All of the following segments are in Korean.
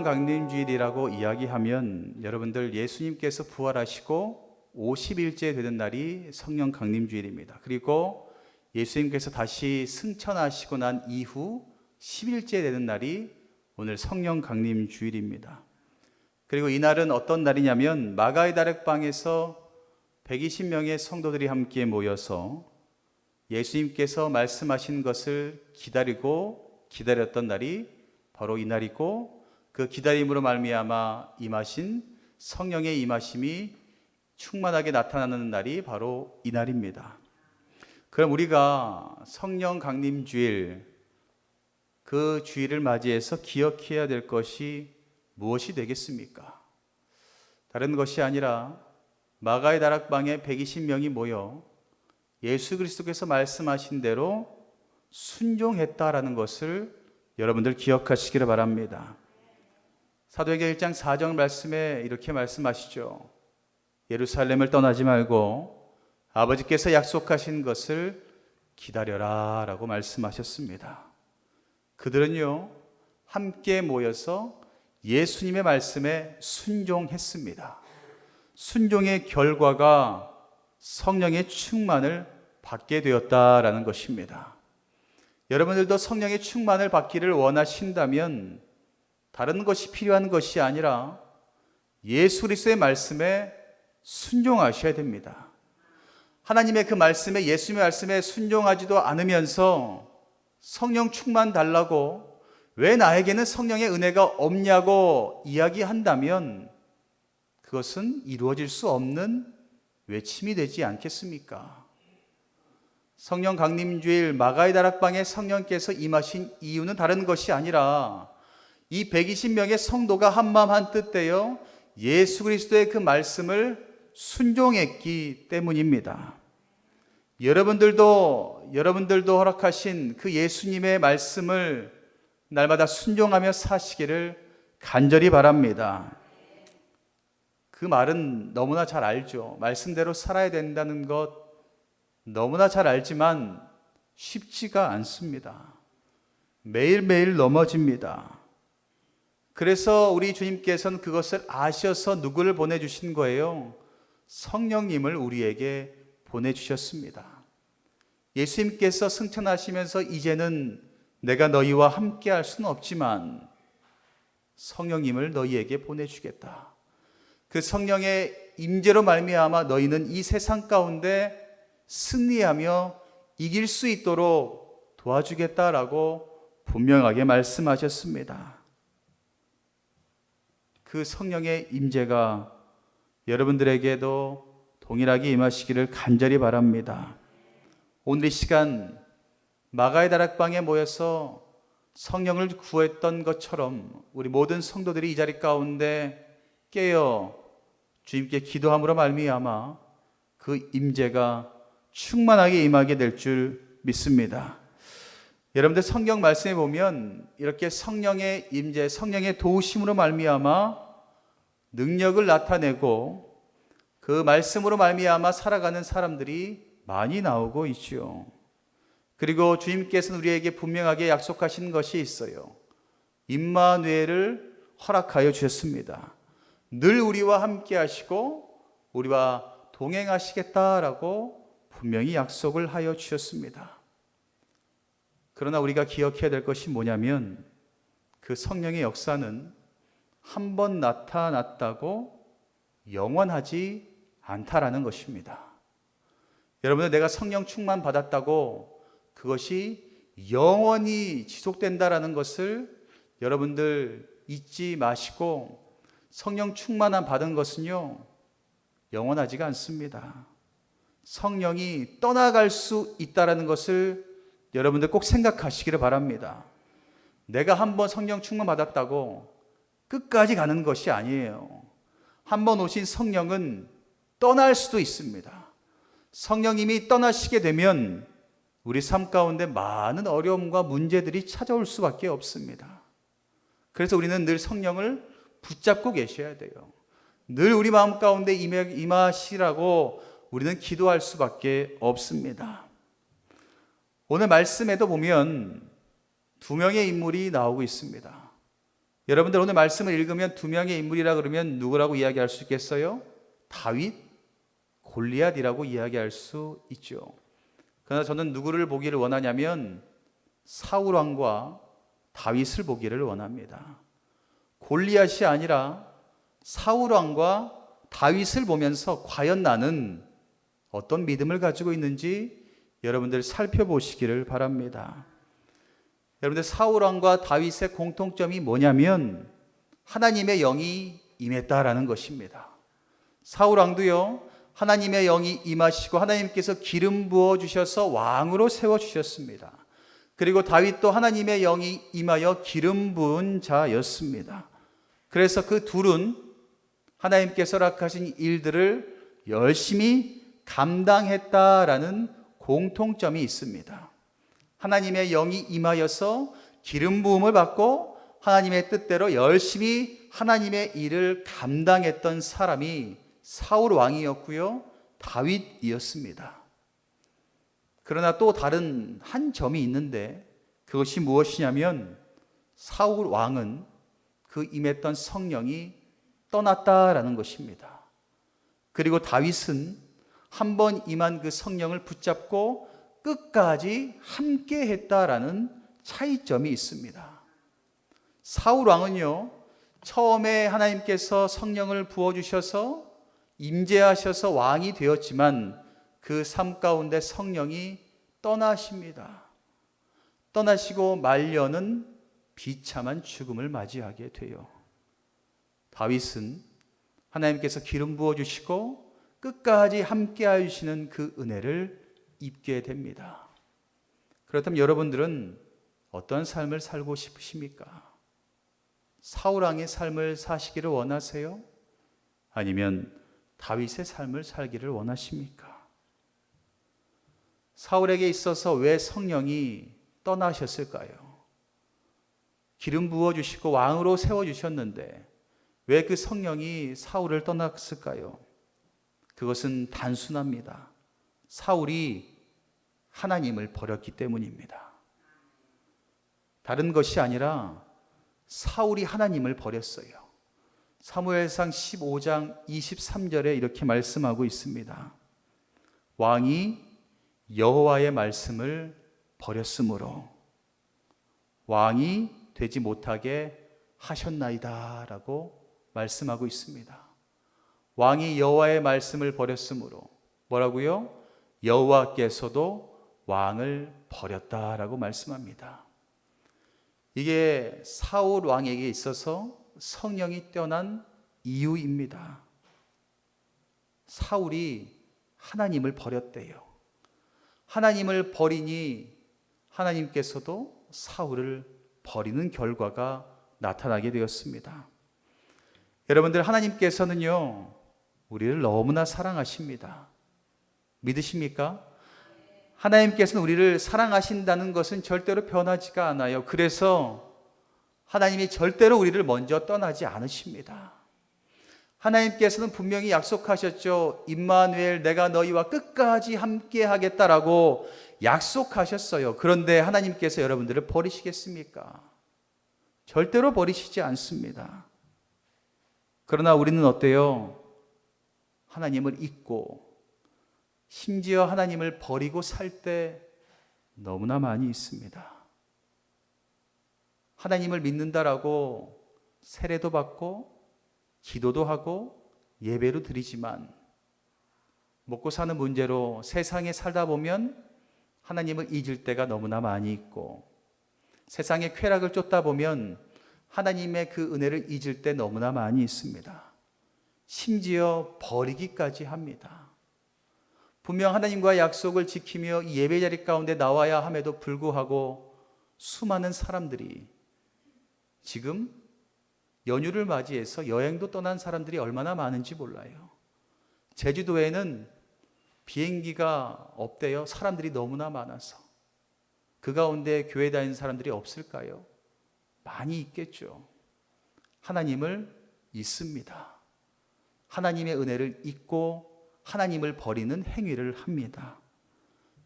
성령 강림주일이라고 이야기하면 여러분들 예수님께서 부활하시고 50일째 되는 날이 성령 강림주일입니다. 그리고 예수님께서 다시 승천하시고 난 이후 10일째 되는 날이 오늘 성령 강림주일입니다. 그리고 이날은 어떤 날이냐면 마가의 다락방에서 120명의 성도들이 함께 모여서 예수님께서 말씀하신 것을 기다리고 기다렸던 날이 바로 이 날이고 그 기다림으로 말미암아 임하신 성령의 임하심이 충만하게 나타나는 날이 바로 이 날입니다. 그럼 우리가 성령 강림 주일 그 주일을 맞이해서 기억해야 될 것이 무엇이 되겠습니까? 다른 것이 아니라 마가의 다락방에 120명이 모여 예수 그리스도께서 말씀하신 대로 순종했다라는 것을 여러분들 기억하시기를 바랍니다. 사도행전 1장 4절 말씀에 이렇게 말씀하시죠. 예루살렘을 떠나지 말고 아버지께서 약속하신 것을 기다려라 라고 말씀하셨습니다. 그들은요 함께 모여서 예수님의 말씀에 순종했습니다. 순종의 결과가 성령의 충만을 받게 되었다라는 것입니다. 여러분들도 성령의 충만을 받기를 원하신다면 다른 것이 필요한 것이 아니라 예수 그리스도의 말씀에 순종하셔야 됩니다. 하나님의 그 말씀에 예수님의 말씀에 순종하지도 않으면서 성령 충만 달라고 왜 나에게는 성령의 은혜가 없냐고 이야기한다면 그것은 이루어질 수 없는 외침이 되지 않겠습니까? 성령 강림주일 마가의 다락방에 성령께서 임하신 이유는 다른 것이 아니라 이 120명의 성도가 한마음 한뜻 되어 예수 그리스도의 그 말씀을 순종했기 때문입니다. 여러분들도 여러분들도 허락하신 그 예수님의 말씀을 날마다 순종하며 사시기를 간절히 바랍니다. 그 말은 너무나 잘 알죠. 말씀대로 살아야 된다는 것 너무나 잘 알지만 쉽지가 않습니다. 매일매일 넘어집니다. 그래서 우리 주님께서는 그것을 아셔서 누구를 보내주신 거예요? 성령님을 우리에게 보내주셨습니다. 예수님께서 승천하시면서 이제는 내가 너희와 함께 할 수는 없지만 성령님을 너희에게 보내주겠다. 그 성령의 임재로 말미암아 너희는 이 세상 가운데 승리하며 이길 수 있도록 도와주겠다라고 분명하게 말씀하셨습니다. 그 성령의 임재가 여러분들에게도 동일하게 임하시기를 간절히 바랍니다. 오늘 이 시간 마가의 다락방에 모여서 성령을 구했던 것처럼 우리 모든 성도들이 이 자리 가운데 깨어 주님께 기도함으로 말미암아 그 임재가 충만하게 임하게 될 줄 믿습니다. 여러분들 성경 말씀에 보면 이렇게 성령의 임재, 성령의 도우심으로 말미암아 능력을 나타내고 그 말씀으로 말미암아 살아가는 사람들이 많이 나오고 있지요. 그리고 주님께서는 우리에게 분명하게 약속하신 것이 있어요. 임마누엘을 허락하여 주셨습니다. 늘 우리와 함께 하시고 우리와 동행하시겠다라고 분명히 약속을 하여 주셨습니다. 그러나 우리가 기억해야 될 것이 뭐냐면 그 성령의 역사는 한 번 나타났다고 영원하지 않다라는 것입니다. 여러분들 내가 성령 충만 받았다고 그것이 영원히 지속된다라는 것을 여러분들 잊지 마시고 성령 충만함 받은 것은요, 영원하지가 않습니다. 성령이 떠나갈 수 있다라는 것을 여러분들 꼭 생각하시기를 바랍니다. 내가 한번 성령 충만 받았다고 끝까지 가는 것이 아니에요. 한번 오신 성령은 떠날 수도 있습니다. 성령님이 떠나시게 되면 우리 삶 가운데 많은 어려움과 문제들이 찾아올 수밖에 없습니다. 그래서 우리는 늘 성령을 붙잡고 계셔야 돼요. 늘 우리 마음 가운데 임하시라고 우리는 기도할 수밖에 없습니다. 오늘 말씀에도 보면 두 명의 인물이 나오고 있습니다. 여러분들 오늘 말씀을 읽으면 두 명의 인물이라 그러면 누구라고 이야기할 수 있겠어요? 다윗, 골리앗이라고 이야기할 수 있죠. 그러나 저는 누구를 보기를 원하냐면 사울 왕과 다윗을 보기를 원합니다. 골리앗이 아니라 사울 왕과 다윗을 보면서 과연 나는 어떤 믿음을 가지고 있는지 여러분들 살펴보시기를 바랍니다. 여러분들 사울 왕과 다윗의 공통점이 뭐냐면 하나님의 영이 임했다라는 것입니다. 사울 왕도요. 하나님의 영이 임하시고 하나님께서 기름 부어 주셔서 왕으로 세워 주셨습니다. 그리고 다윗도 하나님의 영이 임하여 기름 부은 자였습니다. 그래서 그 둘은 하나님께서 락하신 일들을 열심히 감당했다라는 공통점이 있습니다. 하나님의 영이 임하여서 기름 부음을 받고 하나님의 뜻대로 열심히 하나님의 일을 감당했던 사람이 사울 왕이었고요. 다윗이었습니다. 그러나 또 다른 한 점이 있는데 그것이 무엇이냐면 사울 왕은 그 임했던 성령이 떠났다라는 것입니다. 그리고 다윗은 한 번 임한 그 성령을 붙잡고 끝까지 함께 했다라는 차이점이 있습니다. 사울 왕은요, 처음에 하나님께서 성령을 부어 주셔서 임재하셔서 왕이 되었지만 그 삶 가운데 성령이 떠나십니다. 떠나시고 말년은 비참한 죽음을 맞이하게 돼요. 다윗은 하나님께서 기름 부어 주시고 끝까지 함께 하시는 그 은혜를 입게 됩니다. 그렇다면 여러분들은 어떤 삶을 살고 싶으십니까? 사울왕의 삶을 사시기를 원하세요? 아니면 다윗의 삶을 살기를 원하십니까? 사울에게 있어서 왜 성령이 떠나셨을까요? 기름 부어 주시고 왕으로 세워 주셨는데 왜 그 성령이 사울을 떠났을까요? 그것은 단순합니다. 사울이 하나님을 버렸기 때문입니다. 다른 것이 아니라 사울이 하나님을 버렸어요. 사무엘상 15장 23절에 이렇게 말씀하고 있습니다. 왕이 여호와의 말씀을 버렸으므로 왕이 되지 못하게 하셨나이다라고 말씀하고 있습니다. 왕이 여호와의 말씀을 버렸으므로 뭐라고요? 여호와께서도 왕을 버렸다라고 말씀합니다. 이게 사울 왕에게 있어서 성령이 떠난 이유입니다. 사울이 하나님을 버렸대요. 하나님을 버리니 하나님께서도 사울을 버리는 결과가 나타나게 되었습니다. 여러분들 하나님께서는요, 우리를 너무나 사랑하십니다. 믿으십니까? 하나님께서는 우리를 사랑하신다는 것은 절대로 변하지가 않아요. 그래서 하나님이 절대로 우리를 먼저 떠나지 않으십니다. 하나님께서는 분명히 약속하셨죠. 임마누엘 내가 너희와 끝까지 함께 하겠다라고 약속하셨어요. 그런데 하나님께서 여러분들을 버리시겠습니까? 절대로 버리시지 않습니다. 그러나 우리는 어때요? 하나님을 잊고 심지어 하나님을 버리고 살 때 너무나 많이 있습니다. 하나님을 믿는다라고 세례도 받고 기도도 하고 예배로 드리지만 먹고 사는 문제로 세상에 살다 보면 하나님을 잊을 때가 너무나 많이 있고 세상의 쾌락을 쫓다 보면 하나님의 그 은혜를 잊을 때 너무나 많이 있습니다. 심지어 버리기까지 합니다. 분명 하나님과 약속을 지키며 예배 자리 가운데 나와야 함에도 불구하고 수많은 사람들이 지금 연휴를 맞이해서 여행도 떠난 사람들이 얼마나 많은지 몰라요. 제주도에는 비행기가 없대요. 사람들이 너무나 많아서. 그 가운데 교회 다니는 사람들이 없을까요? 많이 있겠죠. 하나님을 잊습니다. 하나님의 은혜를 잊고 하나님을 버리는 행위를 합니다.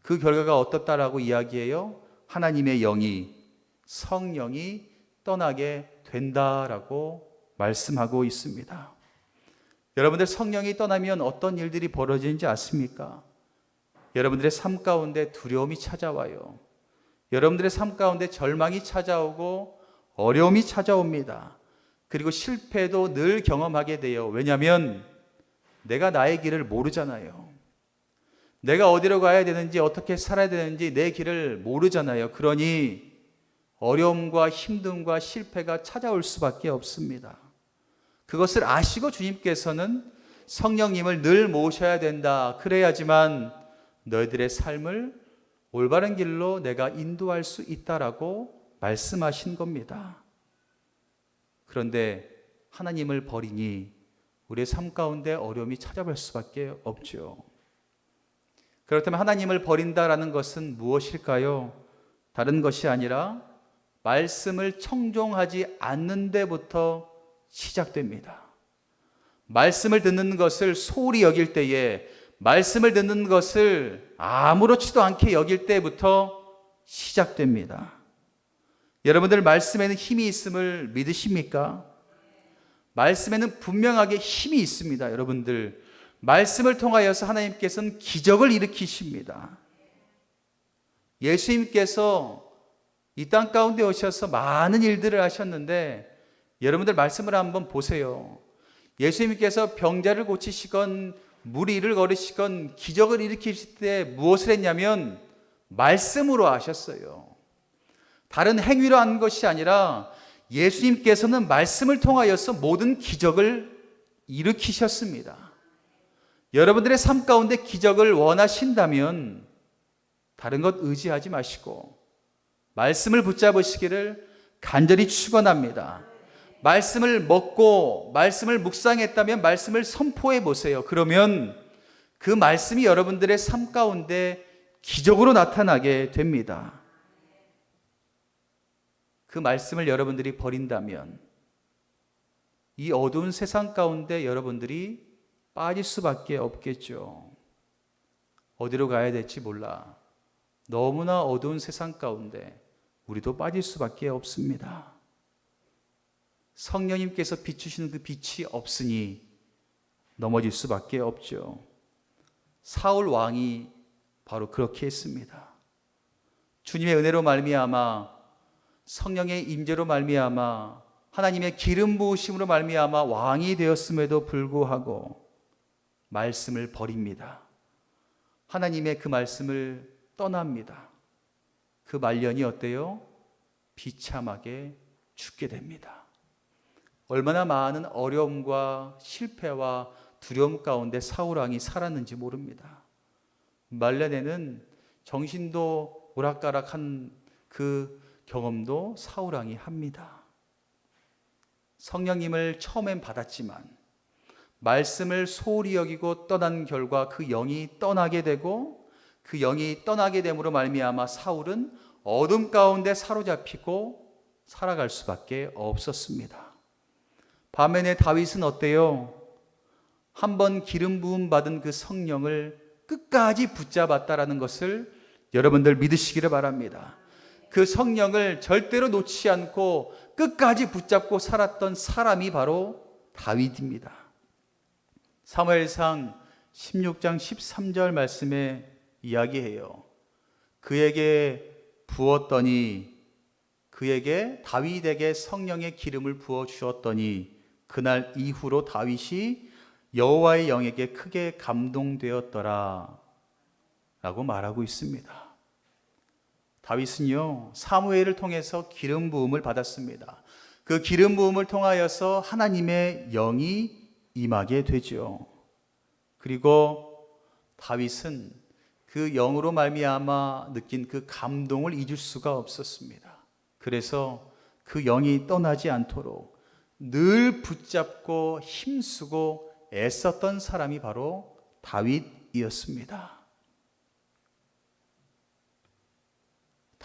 그 결과가 어떻다라고 이야기해요? 하나님의 영이 성령이 떠나게 된다라고 말씀하고 있습니다. 여러분들 성령이 떠나면 어떤 일들이 벌어지는지 아십니까? 여러분들의 삶 가운데 두려움이 찾아와요. 여러분들의 삶 가운데 절망이 찾아오고 어려움이 찾아옵니다. 그리고 실패도 늘 경험하게 돼요. 왜냐하면 내가 나의 길을 모르잖아요. 내가 어디로 가야 되는지 어떻게 살아야 되는지 내 길을 모르잖아요. 그러니 어려움과 힘듦과 실패가 찾아올 수밖에 없습니다. 그것을 아시고 주님께서는 성령님을 늘 모셔야 된다. 그래야지만 너희들의 삶을 올바른 길로 내가 인도할 수 있다라고 말씀하신 겁니다. 그런데 하나님을 버리니 우리의 삶 가운데 어려움이 찾아올 수밖에 없죠. 그렇다면 하나님을 버린다라는 것은 무엇일까요? 다른 것이 아니라 말씀을 청종하지 않는 데부터 시작됩니다. 말씀을 듣는 것을 소홀히 여길 때에 말씀을 듣는 것을 아무렇지도 않게 여길 때부터 시작됩니다. 여러분들 말씀에는 힘이 있음을 믿으십니까? 말씀에는 분명하게 힘이 있습니다. 여러분들 말씀을 통하여서 하나님께서는 기적을 일으키십니다. 예수님께서 이 땅 가운데 오셔서 많은 일들을 하셨는데 여러분들 말씀을 한번 보세요. 예수님께서 병자를 고치시건 무리를 걸으시건 기적을 일으키실 때 무엇을 했냐면 말씀으로 하셨어요. 다른 행위로 한 것이 아니라 예수님께서는 말씀을 통하여서 모든 기적을 일으키셨습니다. 여러분들의 삶 가운데 기적을 원하신다면 다른 것 의지하지 마시고 말씀을 붙잡으시기를 간절히 축원합니다. 말씀을 먹고 말씀을 묵상했다면 말씀을 선포해 보세요. 그러면 그 말씀이 여러분들의 삶 가운데 기적으로 나타나게 됩니다. 그 말씀을 여러분들이 버린다면 이 어두운 세상 가운데 여러분들이 빠질 수밖에 없겠죠. 어디로 가야 될지 몰라. 너무나 어두운 세상 가운데 우리도 빠질 수밖에 없습니다. 성령님께서 비추시는 그 빛이 없으니 넘어질 수밖에 없죠. 사울 왕이 바로 그렇게 했습니다. 주님의 은혜로 말미암아 성령의 임재로 말미암아 하나님의 기름 부으심으로 말미암아 왕이 되었음에도 불구하고 말씀을 버립니다. 하나님의 그 말씀을 떠납니다. 그 말년이 어때요? 비참하게 죽게 됩니다. 얼마나 많은 어려움과 실패와 두려움 가운데 사울 왕이 살았는지 모릅니다. 말년에는 정신도 오락가락한 그 경험도 사울왕이 합니다. 성령님을 처음엔 받았지만 말씀을 소홀히 여기고 떠난 결과 그 영이 떠나게 되고 그 영이 떠나게 됨으로 말미암아 사울은 어둠 가운데 사로잡히고 살아갈 수밖에 없었습니다. 반면에 다윗은 어때요? 한번 기름 부음 받은 그 성령을 끝까지 붙잡았다라는 것을 여러분들 믿으시기를 바랍니다. 그 성령을 절대로 놓지 않고 끝까지 붙잡고 살았던 사람이 바로 다윗입니다. 사무엘상 16장 13절 말씀에 이야기해요. 그에게 부었더니 그에게 다윗에게 성령의 기름을 부어 주었더니 그날 이후로 다윗이 여호와의 영에게 크게 감동되었더라 라고 말하고 있습니다. 다윗은요, 사무엘을 통해서 기름 부음을 받았습니다. 그 기름 부음을 통하여서 하나님의 영이 임하게 되죠. 그리고 다윗은 그 영으로 말미암아 느낀 그 감동을 잊을 수가 없었습니다. 그래서 그 영이 떠나지 않도록 늘 붙잡고 힘쓰고 애썼던 사람이 바로 다윗이었습니다.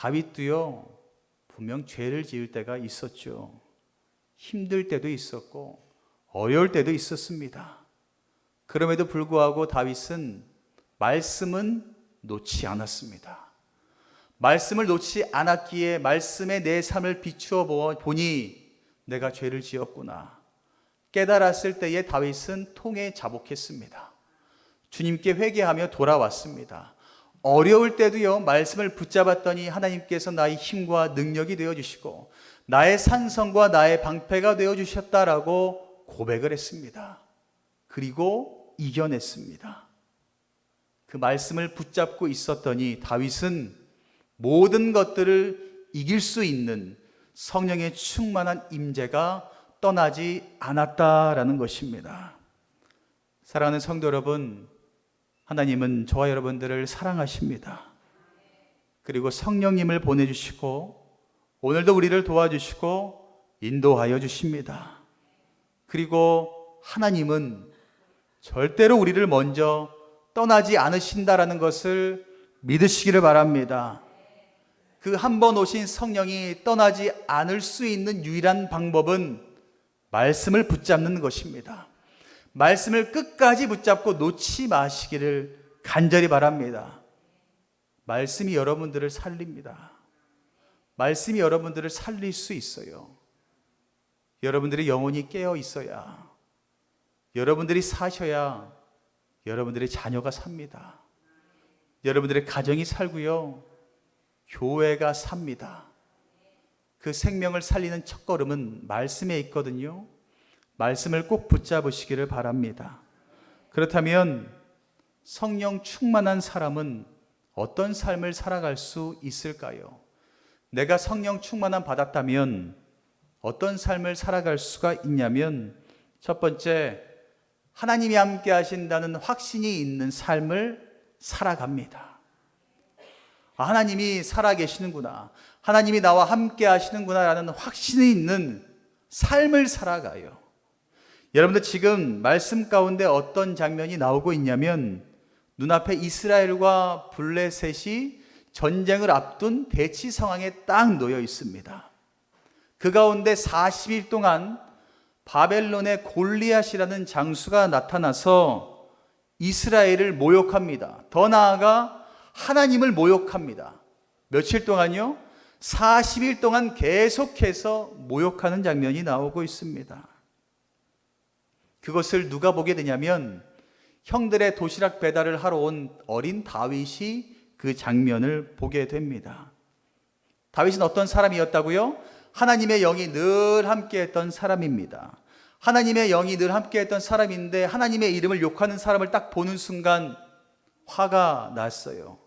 다윗도요, 분명 죄를 지을 때가 있었죠. 힘들 때도 있었고, 어려울 때도 있었습니다. 그럼에도 불구하고 다윗은 말씀은 놓지 않았습니다. 말씀을 놓지 않았기에 말씀에 내 삶을 비추어 보니 내가 죄를 지었구나. 깨달았을 때에 다윗은 통에 자복했습니다. 주님께 회개하며 돌아왔습니다. 어려울 때도요, 말씀을 붙잡았더니 하나님께서 나의 힘과 능력이 되어 주시고, 나의 산성과 나의 방패가 되어 주셨다라고 고백을 했습니다. 그리고 이겨냈습니다. 그 말씀을 붙잡고 있었더니 다윗은 모든 것들을 이길 수 있는 성령의 충만한 임재가 떠나지 않았다라는 것입니다. 사랑하는 성도 여러분, 하나님은 저와 여러분들을 사랑하십니다. 그리고 성령님을 보내주시고 오늘도 우리를 도와주시고 인도하여 주십니다. 그리고 하나님은 절대로 우리를 먼저 떠나지 않으신다라는 것을 믿으시기를 바랍니다. 그 한 번 오신 성령이 떠나지 않을 수 있는 유일한 방법은 말씀을 붙잡는 것입니다. 말씀을 끝까지 붙잡고 놓지 마시기를 간절히 바랍니다. 말씀이 여러분들을 살립니다. 말씀이 여러분들을 살릴 수 있어요. 여러분들의 영혼이 깨어 있어야, 여러분들이 사셔야 여러분들의 자녀가 삽니다. 여러분들의 가정이 살고요. 교회가 삽니다. 그 생명을 살리는 첫 걸음은 말씀에 있거든요. 말씀을 꼭 붙잡으시기를 바랍니다. 그렇다면 성령 충만한 사람은 어떤 삶을 살아갈 수 있을까요? 내가 성령 충만함 받았다면 어떤 삶을 살아갈 수가 있냐면 첫 번째 하나님이 함께 하신다는 확신이 있는 삶을 살아갑니다. 아, 하나님이 살아 계시는구나. 하나님이 나와 함께 하시는구나라는 확신이 있는 삶을 살아가요. 여러분들 지금 말씀 가운데 어떤 장면이 나오고 있냐면 눈앞에 이스라엘과 블레셋이 전쟁을 앞둔 대치 상황에 딱 놓여 있습니다. 그 가운데 40일 동안 바벨론의 골리앗이라는 장수가 나타나서 이스라엘을 모욕합니다. 더 나아가 하나님을 모욕합니다. 며칠 동안요? 40일 동안 계속해서 모욕하는 장면이 나오고 있습니다. 그것을 누가 보게 되냐면 형들의 도시락 배달을 하러 온 어린 다윗이 그 장면을 보게 됩니다. 다윗은 어떤 사람이었다고요? 하나님의 영이 늘 함께했던 사람입니다. 하나님의 영이 늘 함께했던 사람인데 하나님의 이름을 욕하는 사람을 딱 보는 순간 화가 났어요.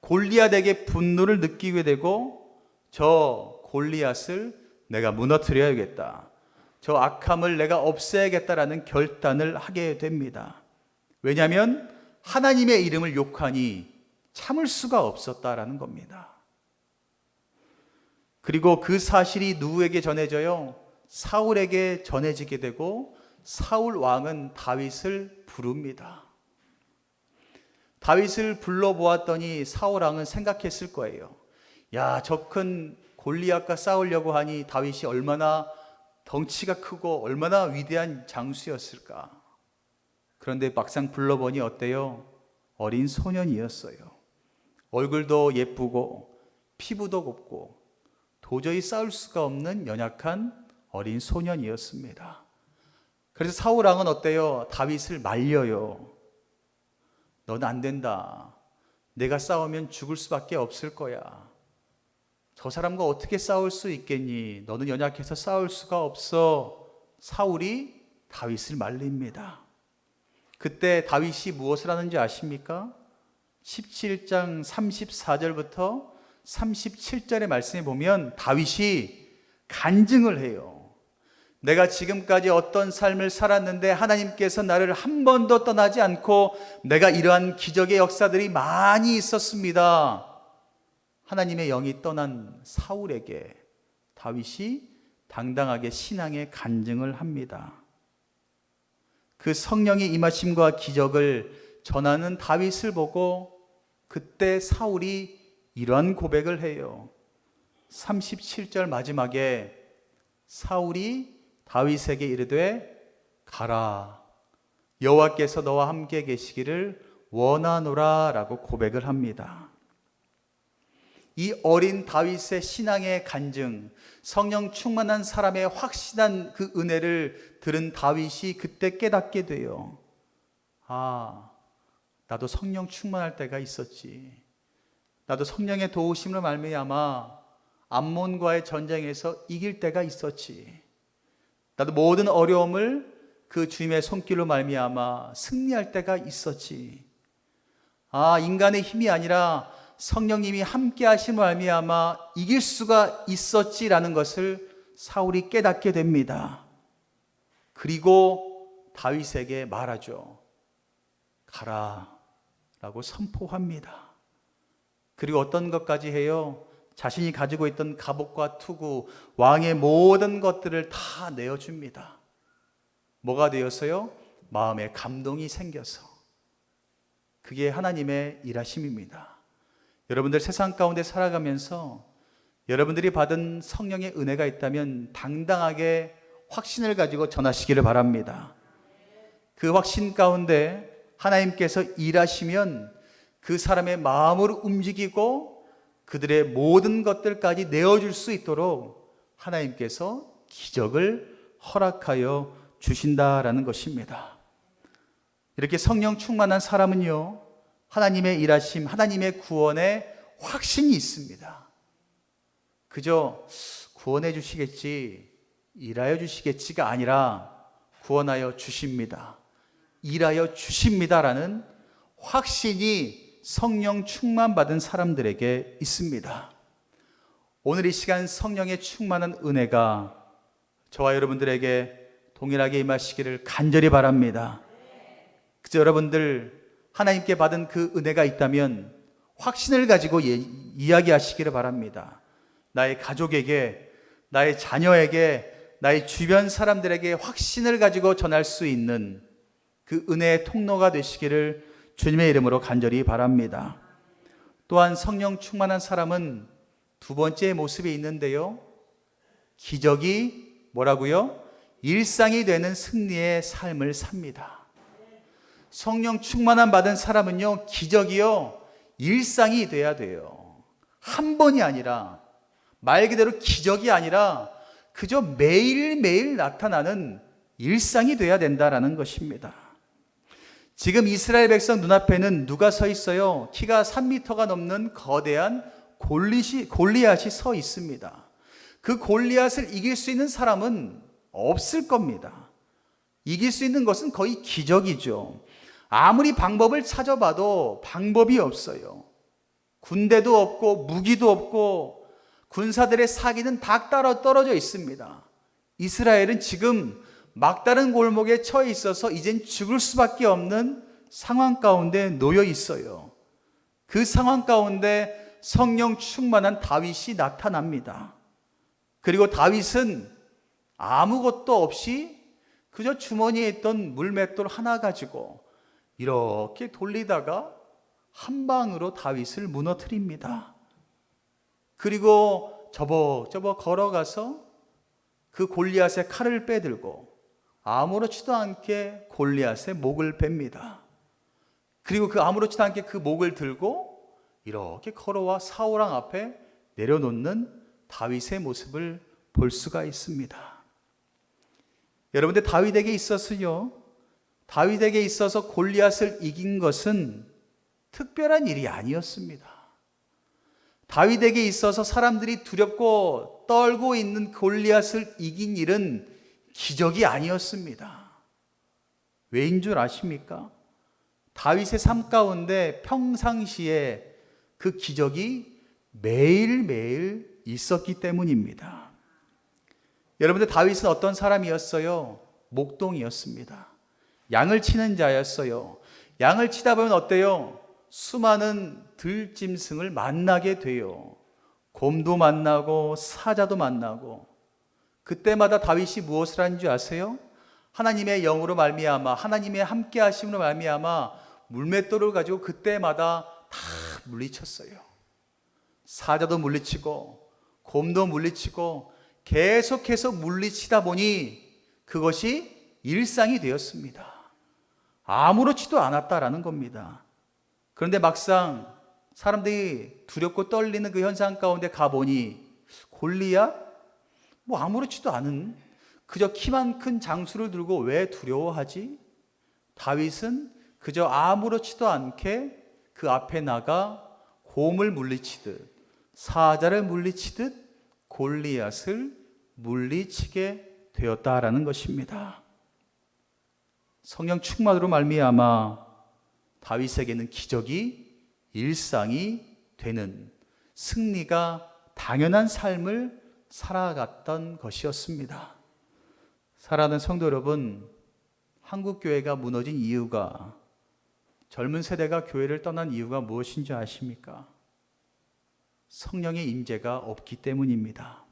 골리앗에게 분노를 느끼게 되고 저 골리앗을 내가 무너뜨려야겠다. 저 악함을 내가 없애야겠다라는 결단을 하게 됩니다. 왜냐하면 하나님의 이름을 욕하니 참을 수가 없었다라는 겁니다. 그리고 그 사실이 누구에게 전해져요? 사울에게 전해지게 되고 사울 왕은 다윗을 부릅니다. 다윗을 불러보았더니 사울 왕은 생각했을 거예요. 야, 저 큰 골리앗과 싸우려고 하니 다윗이 얼마나 덩치가 크고 얼마나 위대한 장수였을까. 그런데 막상 불러보니 어때요? 어린 소년이었어요. 얼굴도 예쁘고 피부도 곱고 도저히 싸울 수가 없는 연약한 어린 소년이었습니다. 그래서 사울 왕은 어때요? 다윗을 말려요. 넌 안 된다. 내가 싸우면 죽을 수밖에 없을 거야. 저 사람과 어떻게 싸울 수 있겠니? 너는 연약해서 싸울 수가 없어. 사울이 다윗을 말립니다. 그때 다윗이 무엇을 하는지 아십니까? 17장 34절부터 37절의 말씀에 보면 다윗이 간증을 해요. 내가 지금까지 어떤 삶을 살았는데 하나님께서 나를 한 번도 떠나지 않고 내가 이러한 기적의 역사들이 많이 있었습니다. 하나님의 영이 떠난 사울에게 다윗이 당당하게 신앙의 간증을 합니다. 그 성령의 임하심과 기적을 전하는 다윗을 보고 그때 사울이 이러한 고백을 해요. 37절 마지막에 사울이 다윗에게 이르되 가라 여호와께서 너와 함께 계시기를 원하노라라고 고백을 합니다. 이 어린 다윗의 신앙의 간증, 성령 충만한 사람의 확실한 그 은혜를 들은 다윗이 그때 깨닫게 돼요. 아, 나도 성령 충만할 때가 있었지. 나도 성령의 도우심으로 말미암아 암몬과의 전쟁에서 이길 때가 있었지. 나도 모든 어려움을 그 주님의 손길로 말미암아 승리할 때가 있었지. 아, 인간의 힘이 아니라 성령님이 함께 하심을 말미암아 이길 수가 있었지라는 것을 사울이 깨닫게 됩니다. 그리고 다윗에게 말하죠. 가라라고 선포합니다. 그리고 어떤 것까지 해요? 자신이 가지고 있던 갑옷과 투구, 왕의 모든 것들을 다 내어줍니다. 뭐가 되었어요? 마음에 감동이 생겨서. 그게 하나님의 일하심입니다. 여러분들 세상 가운데 살아가면서 여러분들이 받은 성령의 은혜가 있다면 당당하게 확신을 가지고 전하시기를 바랍니다. 그 확신 가운데 하나님께서 일하시면 그 사람의 마음을 움직이고 그들의 모든 것들까지 내어줄 수 있도록 하나님께서 기적을 허락하여 주신다라는 것입니다. 이렇게 성령 충만한 사람은요, 하나님의 일하심, 하나님의 구원에 확신이 있습니다. 그저 구원해 주시겠지, 일하여 주시겠지가 아니라 구원하여 주십니다. 일하여 주십니다라는 확신이 성령 충만 받은 사람들에게 있습니다. 오늘 이 시간 성령의 충만한 은혜가 저와 여러분들에게 동일하게 임하시기를 간절히 바랍니다. 그저 여러분들 하나님께 받은 그 은혜가 있다면 확신을 가지고 예, 이야기하시기를 바랍니다. 나의 가족에게, 나의 자녀에게, 나의 주변 사람들에게 확신을 가지고 전할 수 있는 그 은혜의 통로가 되시기를 주님의 이름으로 간절히 바랍니다. 또한 성령 충만한 사람은 두 번째 모습이 있는데요. 기적이 뭐라고요? 일상이 되는 승리의 삶을 삽니다. 성령 충만한 받은 사람은요, 기적이요, 일상이 돼야 돼요. 한 번이 아니라, 말 그대로 기적이 아니라, 그저 매일매일 나타나는 일상이 돼야 된다라는 것입니다. 지금 이스라엘 백성 눈앞에는 누가 서 있어요? 키가 3미터가 넘는 거대한 골리시, 골리앗이 서 있습니다. 그 골리앗을 이길 수 있는 사람은 없을 겁니다. 이길 수 있는 것은 거의 기적이죠. 아무리 방법을 찾아봐도 방법이 없어요. 군대도 없고 무기도 없고 군사들의 사기는 다 따로 떨어져 있습니다. 이스라엘은 지금 막다른 골목에 처해 있어서 이젠 죽을 수밖에 없는 상황 가운데 놓여 있어요. 그 상황 가운데 성령 충만한 다윗이 나타납니다. 그리고 다윗은 아무것도 없이 그저 주머니에 있던 물맷돌 하나 가지고 이렇게 돌리다가 한 방으로 다윗을 무너뜨립니다. 그리고 저벅저벅 걸어가서 그 골리앗의 칼을 빼들고 아무렇지도 않게 골리앗의 목을 뺍니다. 그리고 그 아무렇지도 않게 그 목을 들고 이렇게 걸어와 사울왕 앞에 내려놓는 다윗의 모습을 볼 수가 있습니다. 여러분들 다윗에게 있어서요. 다윗에게 있어서 골리앗을 이긴 것은 특별한 일이 아니었습니다. 다윗에게 있어서 사람들이 두렵고 떨고 있는 골리앗을 이긴 일은 기적이 아니었습니다. 왜인 줄 아십니까? 다윗의 삶 가운데 평상시에 그 기적이 매일매일 있었기 때문입니다. 여러분들 다윗은 어떤 사람이었어요? 목동이었습니다. 양을 치는 자였어요. 양을 치다 보면 어때요? 수많은 들짐승을 만나게 돼요. 곰도 만나고 사자도 만나고 그때마다 다윗이 무엇을 하는지 아세요? 하나님의 영으로 말미암아 하나님의 함께 하심으로 말미암아 물맷돌을 가지고 그때마다 다 물리쳤어요. 사자도 물리치고 곰도 물리치고 계속해서 물리치다 보니 그것이 일상이 되었습니다. 아무렇지도 않았다라는 겁니다. 그런데 막상 사람들이 두렵고 떨리는 그 현상 가운데 가보니 골리앗 뭐 아무렇지도 않은 그저 키만 큰 장수를 들고 왜 두려워하지? 다윗은 그저 아무렇지도 않게 그 앞에 나가 곰을 물리치듯 사자를 물리치듯 골리앗을 물리치게 되었다라는 것입니다. 성령 충만으로 말미암아 다윗에게는 기적이 일상이 되는 승리가 당연한 삶을 살아갔던 것이었습니다. 사랑하는 성도 여러분, 한국 교회가 무너진 이유가 젊은 세대가 교회를 떠난 이유가 무엇인지 아십니까? 성령의 임재가 없기 때문입니다.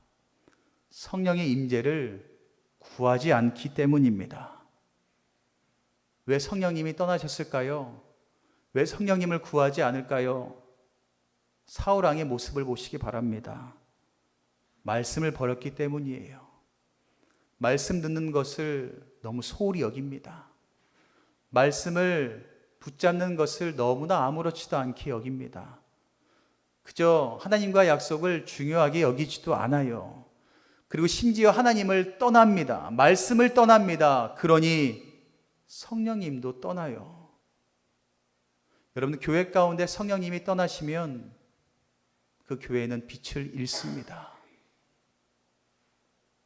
성령의 임재를 구하지 않기 때문입니다. 왜 성령님이 떠나셨을까요? 왜 성령님을 구하지 않을까요? 사울 왕의 모습을 보시기 바랍니다. 말씀을 버렸기 때문이에요. 말씀 듣는 것을 너무 소홀히 여깁니다. 말씀을 붙잡는 것을 너무나 아무렇지도 않게 여깁니다. 그저 하나님과 약속을 중요하게 여기지도 않아요. 그리고 심지어 하나님을 떠납니다. 말씀을 떠납니다. 그러니 성령님도 떠나요. 여러분, 교회 가운데 성령님이 떠나시면 그 교회는 빛을 잃습니다.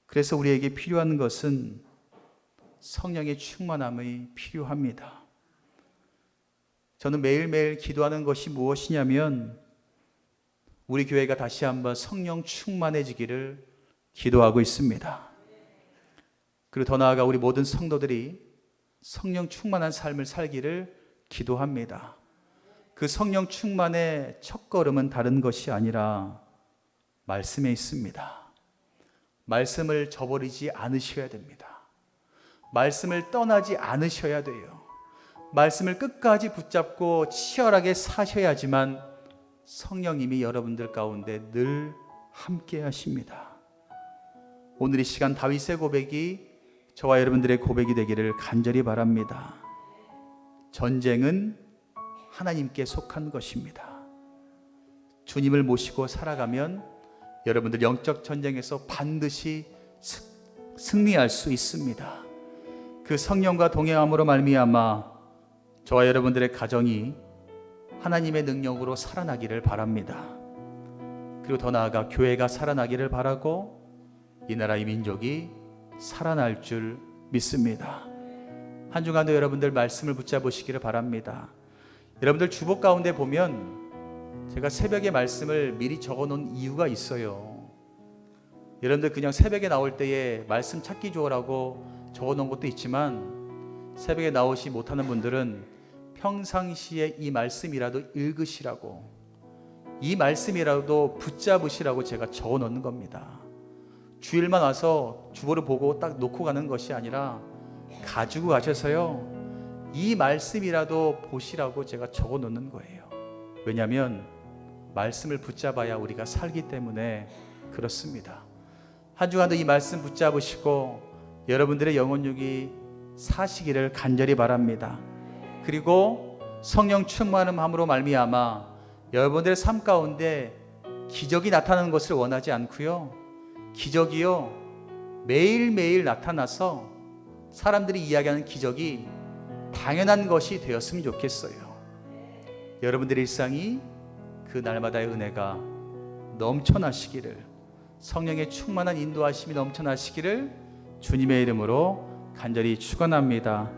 그래서 우리에게 필요한 것은 성령의 충만함이 필요합니다. 저는 매일매일 기도하는 것이 무엇이냐면 우리 교회가 다시 한번 성령 충만해지기를 기도하고 있습니다. 그리고 더 나아가 우리 모든 성도들이 성령 충만한 삶을 살기를 기도합니다. 그 성령 충만의 첫 걸음은 다른 것이 아니라 말씀에 있습니다. 말씀을 저버리지 않으셔야 됩니다. 말씀을 떠나지 않으셔야 돼요. 말씀을 끝까지 붙잡고 치열하게 사셔야지만 성령님이 여러분들 가운데 늘 함께 하십니다. 오늘 이 시간 다윗의 고백이 저와 여러분들의 고백이 되기를 간절히 바랍니다. 전쟁은 하나님께 속한 것입니다. 주님을 모시고 살아가면 여러분들 영적 전쟁에서 반드시 승리할 수 있습니다. 그 성령과 동행함으로 말미암아 저와 여러분들의 가정이 하나님의 능력으로 살아나기를 바랍니다. 그리고 더 나아가 교회가 살아나기를 바라고 이 나라의 민족이 살아날 줄 믿습니다. 한 주간도 여러분들 말씀을 붙잡으시기를 바랍니다. 여러분들 주복 가운데 보면 제가 새벽에 말씀을 미리 적어 놓은 이유가 있어요. 여러분들 그냥 새벽에 나올 때에 말씀 찾기 좋으라고 적어 놓은 것도 있지만 새벽에 나오시 못하는 분들은 평상시에 이 말씀이라도 읽으시라고 이 말씀이라도 붙잡으시라고 제가 적어 놓는 겁니다. 주일만 와서 주보를 보고 딱 놓고 가는 것이 아니라 가지고 가셔서요. 이 말씀이라도 보시라고 제가 적어 놓는 거예요. 왜냐하면 말씀을 붙잡아야 우리가 살기 때문에 그렇습니다. 한 주간도 이 말씀 붙잡으시고 여러분들의 영혼육이 사시기를 간절히 바랍니다. 그리고 성령 충만함으로 말미암아 여러분들의 삶 가운데 기적이 나타나는 것을 원하지 않고요. 기적이요 매일매일 나타나서 사람들이 이야기하는 기적이 당연한 것이 되었으면 좋겠어요. 여러분들의 일상이 그 날마다의 은혜가 넘쳐나시기를 성령의 충만한 인도하심이 넘쳐나시기를 주님의 이름으로 간절히 축원합니다.